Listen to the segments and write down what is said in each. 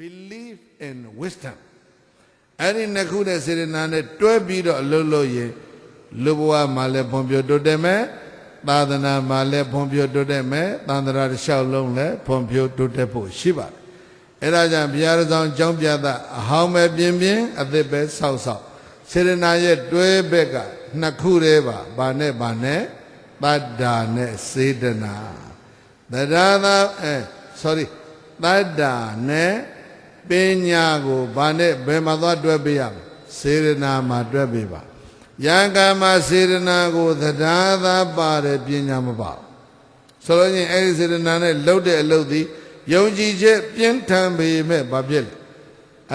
believe in wisdom အဲ့ဒီနှစ်ခုတဲ့စေရနာနဲ့တွဲပြီးတော့အလုပ်လုပ်ရင်လူဘဝမှာလည်းဖွံ့ဖြိုးတိုးတက်မယ်သာသနာမှာလည်းဖွံ့ဖြိုးတိုးတက်မယ်သန္တရာတစ်လျှောက်လုံးလည်းဖွံ့ဖြိုးတိုးတက်ဖို့ရှိပါတယ်အဲ့ဒါကြောင့်ဘုရားဆောင်ကျောင်းပြသအဟောင်းပဲပြင်းပြင်းအသစ်ပဲဆောက်ဆောက်စေရနာရဲ့တွဲဘက်ကနှစ်ခုတည်းပါဘာနဲ့ဘာနဲ့တတ္တာနဲ့စေတနာတရာသာအဲ sorry တတ္တာနဲ့ ပညာကိုဘာနဲ့ဘယ်မှာသွားတွဲပေးရမလဲစေရနာမှာတွဲပေးပါယံကမှာစေရနာကိုသဒ္ဒါသာပါတယ်ပညာမပါဘူးဆိုလို့ချင်းအဲဒီစေရနာနဲ့လှုပ်တဲ့အလုပ်သည်ယုံကြည်ချက်ပြင်းထန်ပေမဲ့ဘာဖြစ်လဲ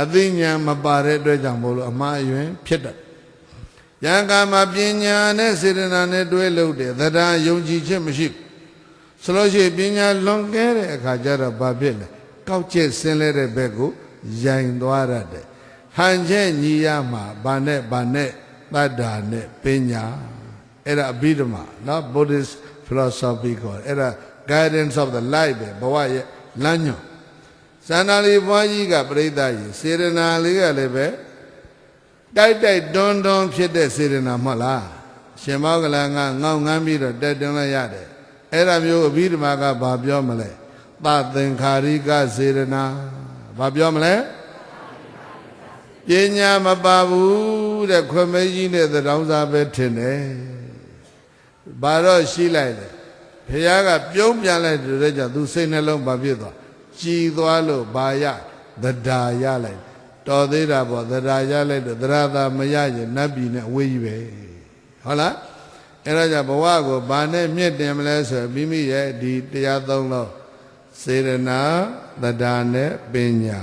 အသိဉာဏ်မပါတဲ့အတွက်ကြောင့်မို့လို့အမှားအယွင်းဖြစ်တတ်ယံကမှာပညာနဲ့စေရနာနဲ့တွဲလုပ်တယ်သဒ္ဒါယုံကြည်ချက်မရှိဘူးဆိုလို့ရှိရင်ပညာလွန်ကဲတဲ့အခါကျတော့ဘာဖြစ်လဲ ကောက်ကျက်ဆင်းလဲတဲ့ဘက်ကိုရိုင်သွားရတယ်ဟန်ချက်ညီရမှာဘာနဲ့ဘာနဲ့တတ္တာနဲ့ပညာအဲ့ဒါအဘိဓမ္မာနော် Buddhist philosophy ကိုအဲ့ဒါ guidance of the life ပဲဘဝရဲ့လမ်းညွှန်စန္ဒာလီဘွားကြီးကပြိဿကြီးစေရနာလေးကလည်းပဲတိုက်တိုက်တွန်းတွန်းဖြစ်တဲ့စေရနာမဟုတ်လားရှင်မောကလန်ကငေါငမ်းပြီးတော့တက်တွန်းလိုက်ရတယ်အဲ့ဒါမျိုးအဘိဓမ္မာကဘာပြောမလဲ သသင်္ခါရိကစေရနာဘာပြောမလဲပညာမပါဘူးတဲ့ခွမေကြီးနဲ့သတောင်းစားပဲထင်တယ်ဘာတော့ရှိလိုက်တယ်ဘုရားကပြုံးပြန်လိုက်တဲ့ကြောင့်သူစိတ်နှလုံးဘာဖြစ်သွားကြည်သွားလို့ဘာရသဒ္ဒါရလိုက်တော်သေးတာပေါ့သဒ္ဒါရလိုက်တော့သရသာမရရင်နတ်ပြည်နဲ့အဝေးကြီးပဲဟုတ်လားအဲ့ဒါကြောင့်ဘဝကိုဘာနဲ့မြင့်တင်မလဲဆိုမိမိရဲ့ဒီတရားသုံးလို့ စေရနာသဒ္ဒါနဲ့ပညာ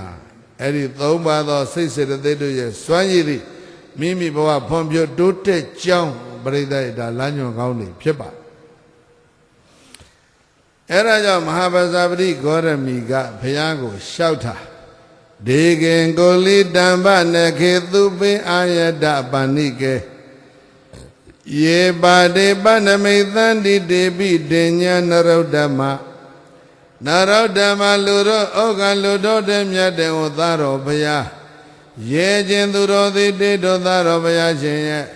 အဲ့ဒီသုံးပါးသောစိတ်စေတသိက်တို့ရဲ့စွမ်းရည်သည်မိမိဘဝဖွံ့ဖြိုးတိုးတက်ကြောင်းပရိသတ်ဒါလမ်းညွှန်ကောင်းနေဖြစ်ပါတယ်အဲ့ဒါကြောင့်မဟာပဇာပတိဂေါရမီကဘုရားကိုလျှောက်တာဒေကင်ကိုလိတံဗနခေသူပိအာယတပဏိကေယေပါတေပနမိသန္တိတေပိတေညာနရုဒ္ဓမ နရုဒ္ဓမလူရောဩဃလူတော်တဲ့မြတ်တဲ့ဟောသားတော်ဘုရားရေခြင်းသူတော်သည်တေတော်သားတော်ဘုရားရှင်ရဲ့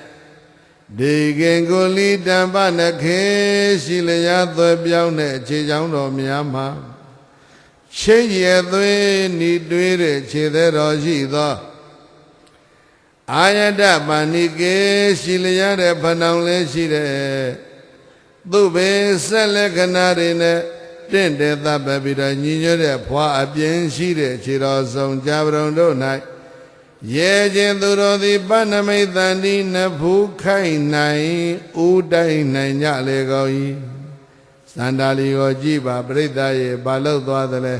ဒီကင်ကိုလီတံပနခေရှိလျာသွဲပြောင်းတဲ့အခြေချောင်းတော်များမှာရှိရသွေးဤတွေးတဲ့ခြေသေးတော်ရှိသောအာယတပါဏိကေရှိလျာတဲ့ဖဏောင်လေးရှိတဲ့သူဘေဆက်လက္ခဏာတွေနဲ့ တင့်တယ်သဗ္ဗပိတော်ညီညွတ်တဲ့ဖွာအပြင်းရှိတဲ့ခြေတော်ဆောင်ကြပရုံတို့၌ရဲခြင်းသူတော်သည်ပဏမိတ်တန်ဒီနဖူးခိုင်နိုင်ဥတိုင်းနိုင်ကြလေကောဤစန္ဒာလီကိုကြည်ပါပြိဿရဲ့ဘာလို့သွားသလဲ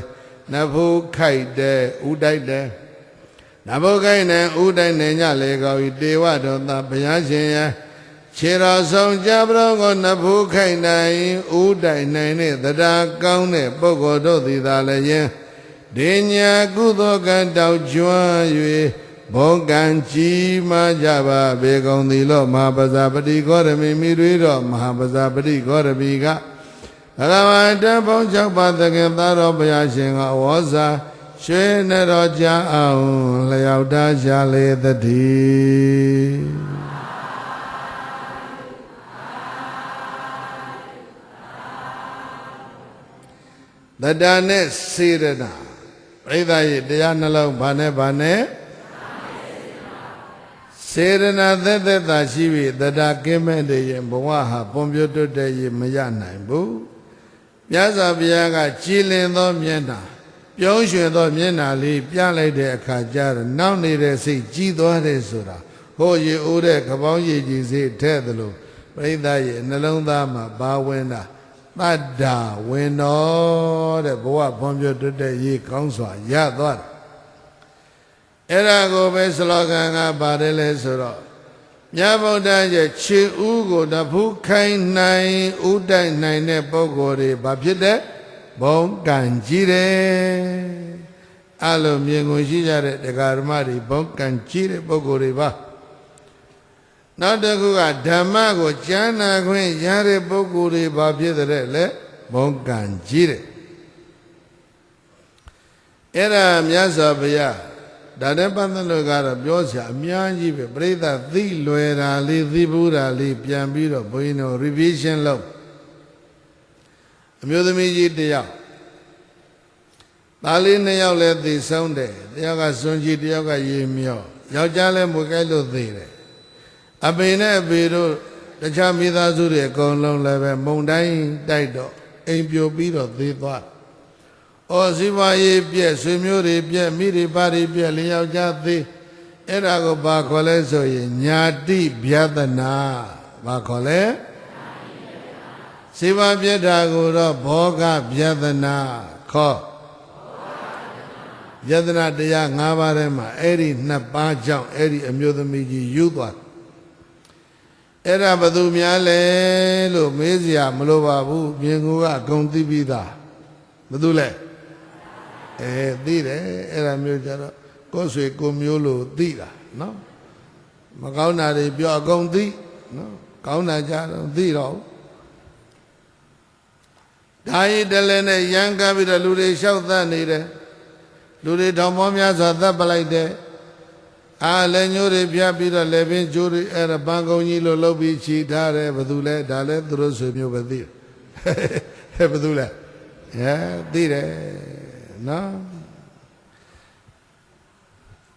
နဖူးခိုက်တဲ့ဥတိုက်တဲ့နဖူးခိုက်နေဥတိုင်းနိုင်ကြလေကောဤတေဝတော်သာဘုရားရှင်ရဲ့ ခြေတော်ဆောင်ကြပရောကိုနဖူးခိုက်နိုင်ဥတိုင်းနိုင်တဲ့တရားကောင်းတဲ့ပုဂ္ဂိုလ်တို့သည်သာလည်းယင်ဒေညာကုသိုလ်ကံတောက်ကျွမ်း၍ဘုံကံကြီးမားကြပါဘေကုံသီလောမဟာပဇာပတိဂေါရမိမိတွေတော့မဟာပဇာပတိဂေါရမိကဘဂဝါတဘုံ၆ပါးသခင်သားတော်ဘုရားရှင်ကဝေါဇာရွှေနဲ့တော်ကြအောင်လျောက်တာရှာလေသတိ တတနဲ့စေရနာပြိဿရဲ့တရားနှလုံးဘာနဲ့ဘာနဲ့စေရနာသက်သက်သာရှိပြီတတကင်းမဲ့တဲ့ရင်ဘဝဟာပွန်ပြွတ်တွတ်တဲ့ရင်မရနိုင်ဘူးမြတ်စွာဘုရားကကြည်လင်သောမျက်နှာပြုံးရွှင်သောမျက်နှာလေးပြလိုက်တဲ့အခါကျတော့နောက်နေတဲ့စိတ်ကြီးသွားတယ်ဆိုတာဟိုရေအိုးတဲ့ကပောင်းရည်ကြီးစေထဲ့သလိုပရိသတ်ရဲ့နှလုံးသားမှာဘာဝင်တာ တတ္တာဝင်တော်တဲ့ဘဝဖွံ့ဖြိုးတိုးတက်ရေးကောင်းစွာရသွားတယ်အဲ့ဒါကိုပဲစလောကံကပါတယ်လဲဆိုတော့မြတ်ဗုဒ္ဓရဲ့ခြေဥကိုတဖူးခိုင်းနိုင်ဥတိုက်နိုင်တဲ့ပုဂ္ဂိုလ်တွေဘာဖြစ်တဲ့ဘုံကံကြီးတယ်အဲ့လိုမြင်ကိုရှိကြတဲ့တရားဓမ္မတွေဘုံကံကြီးတဲ့ပုဂ္ဂိုလ်တွေပါ နောက်တစ်ခုကဓမ္မကိုကျမ်းနာခွင့်ရတဲ့ပုဂ္ဂိုလ်တွေဘာဖြစ်တဲ့လဲဘုံကံကြီးတယ်အဲ့ဒါမြတ်စွာဘုရားဒါနဲ့ပတ်သက်လို့ကတော့ပြောစရာအများကြီးပဲပြိဿသိလွယ်တာလေးသိဘူးတာလေးပြန်ပြီးတော့ဘုန်းကြီးတို့ revision လုပ်အမျိုးသမီးကြီးတစ်ယောက်သားလေးနှစ်ယောက်လည်းသိဆုံးတယ်တယောက်ကစွန်ကြီးတယောက်ကရေမြော့ယောက်ျားလည်းမွေကြိုက်လို့သိတယ် အပေနဲ့အပေတို့တခြားမိသားစုတွေအကုန်လုံးလည်းပဲမုံတိုင်းတိုက်တော့အိမ်ပြိုပြီးတော့သေသွားတယ်။အော်စီပါရေးပြက်ဆွေမျိုးတွေပြက်မိတွေပါတွေပြက်လျောက်ကြသေးအဲ့ဒါကိုဘာခေါ်လဲဆိုရင်ညာတိဗျာဒနာဘာခေါ်လဲစီပါပြက်တာကိုတော့ဘောဂဗျာဒနာခေါ်ယတနာတရား၅ပါးထဲမှာအဲ့ဒီနှစ်ပါးကြောင့်အဲ့ဒီအမျိုးသမီးကြီးယူသွားတယ် အဲ့ဒါဘသူများလဲလို့မေးစရာမလိုပါဘူးမြင်ကူကအကုန်သိပြီးသားဘသူလဲအဲသိတယ်အဲ့ဒါမျိုးကြတော့ကိုယ်ဆွေကိုမျိုးလို့သိတာနော်မကောင်းတာတွေပြောအကုန်သိနော်ကောင်းတာကြတော့သိတော့ဒါရီတလည်းနဲ့ရန်ကပ်ပြီးတော့လူတွေလျှောက်သတ်နေတယ်လူတွေတောင်မောများစွာသတ်ပလိုက်တယ် အာလည်းညိုးတွေပြပြီးတော့လည်းပင်ကျိုးတွေအဲ့ဒါပန်းကုန်းကြီးလို့လှုပ်ပြီးခြိထားတယ်ဘယ်သူလဲဒါလည်းသူတို့ဆွေမျိုးပဲသိတယ်ဟဲ့ဘယ်သူလဲအဲသိတယ်နော်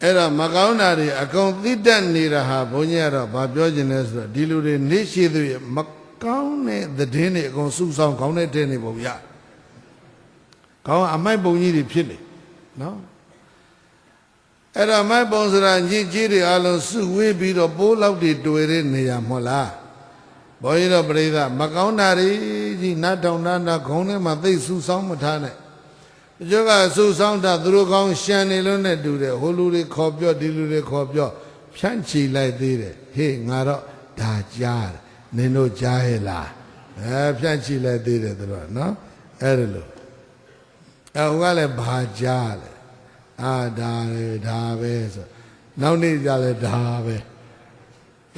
အဲ့တော့မကောင်းတာတွေအကုန်သိတတ်နေတာဟာဘုန်းကြီးကတော့ဗာပြောခြင်းလဲဆိုတော့ဒီလူတွေနေရှိသူရမကောင်းတဲ့သတင်းတွေအကုန်စုဆောင်ကောင်းတဲ့တဲ့နေပုံရကောင်းအမိုက်ပုံကြီးတွေဖြစ်နေနော် အဲ့တော့မိုက်ပုံဆိုတာညစ်ကြီးတွေအလုံးစုဝေးပြီးတော့ပိုးလောက်တွေတွေ့တဲ့နေရာမဟုတ်လားဘုန်းကြီးတို့ပြိဿမကောင်းတာတွေကြီးနတ်တောင်နာနာခေါင်းထဲမှာသိစုဆောင်မထားနဲ့တချို့ကစုဆောင်တာသူတို့ကောင်းရှံနေလို့နဲ့တူတယ်ဟိုလူတွေခေါ်ပြောဒီလူတွေခေါ်ပြောဖြန့်ချီလိုက်သေးတယ်ဟေးငါတော့ဒါကြားတယ်နင်တို့ကြားရဲ့လားအဲဖြန့်ချီလိုက်သေးတယ်သူတို့ကနော်အဲ့ဒါလို့အဲဟိုကလည်းဘာကြားလဲ အာဒါလေဒါပဲဆိုနောက်နေ့ကြလဲဒါပဲ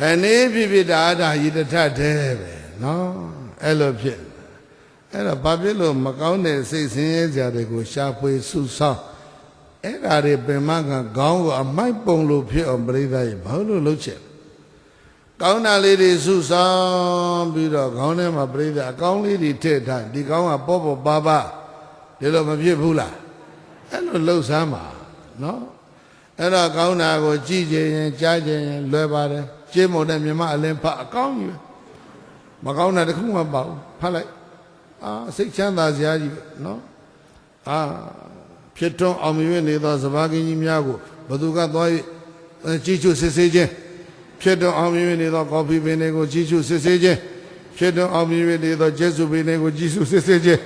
အနေဖြစ်ဖြစ်ဒါဒါရည်တထတဲ့ပဲနော်အဲ့လိုဖြစ်အဲ့တော့ဘာဖြစ်လို့မကောင်းတဲ့စိတ်ဆင်းရဲကြတွေကိုရှာဖွေစုဆောင်းအဲ့ဒါတွေပင်မကခေါင်းကိုအမိုက်ပုံလို့ဖြစ်အောင်ပြိဿရဲ့ဘာလို့လုပ်ချင်ကောင်းတာလေးတွေစုဆောင်းပြီးတော့ခေါင်းထဲမှာပြိဿအကောင်းလေးတွေထည့်ထားဒီကောင်းကပေါ့ပေါ့ပါပါဒီလိုမဖြစ်ဘူးလား အဲ့လိုလှုပ်ဆမ်းပါနော်အဲ့တော့ကောင်းတာကိုကြည့်ကြရင်ကြားကြရင်လွယ်ပါတယ်ကျင်းမုံတဲ့မြမအလင်းဖတ်အကောင်းကြီးပဲမကောင်းတာတခုမှမပေါ့ဖတ်လိုက်အာစိတ်ချမ်းသာစရာကြီးပဲနော်အာဖြစ်ထွန်းအောင်မြင်နေသောစဘာကင်းကြီးများကိုဘသူကသွား၍ကြည်ချွစစ်ဆေးခြင်းဖြစ်ထွန်းအောင်မြင်နေသောကော်ဖီပင်တွေကိုကြည်ချွစစ်ဆေးခြင်းဖြစ်ထွန်းအောင်မြင်နေသောကျက်စုပင်တွေကိုကြည်ချွစစ်ဆေးခြင်း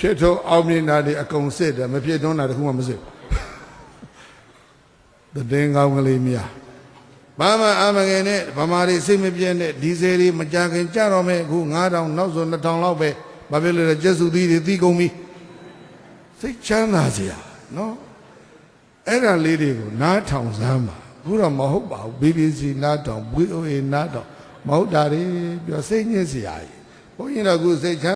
ဖြစ်ထွန်းအောင်မြင်တာတွေအကုန်စစ်တယ်မဖြစ်ထွန်းတာတခုမှမစစ်ဘူးတည်င်းကောင်းကလေးများဘာမှအာမငယ်နဲ့ဗမာတွေစိတ်မပြည့်နဲ့ဒီဇယ်တွေမကြခင်ကြတော့မယ်အခု9000နောက်ဆို2000လောက်ပဲဘာဖြစ်လို့လဲကျက်စုသီးတွေသီးကုန်ပြီစိတ်ချမ်းသာစရာနော်အဲ့ဒါလေးတွေကိုနားထောင်စမ်းပါဘူးတော့မဟုတ်ပါဘူး BBC နားထောင် VOA နားထောင်မဟုတ်တာတွေပြောစိတ်ညစ်စရာကြီးဘုန်းကြီးတို့ကစိတ်ချမ်း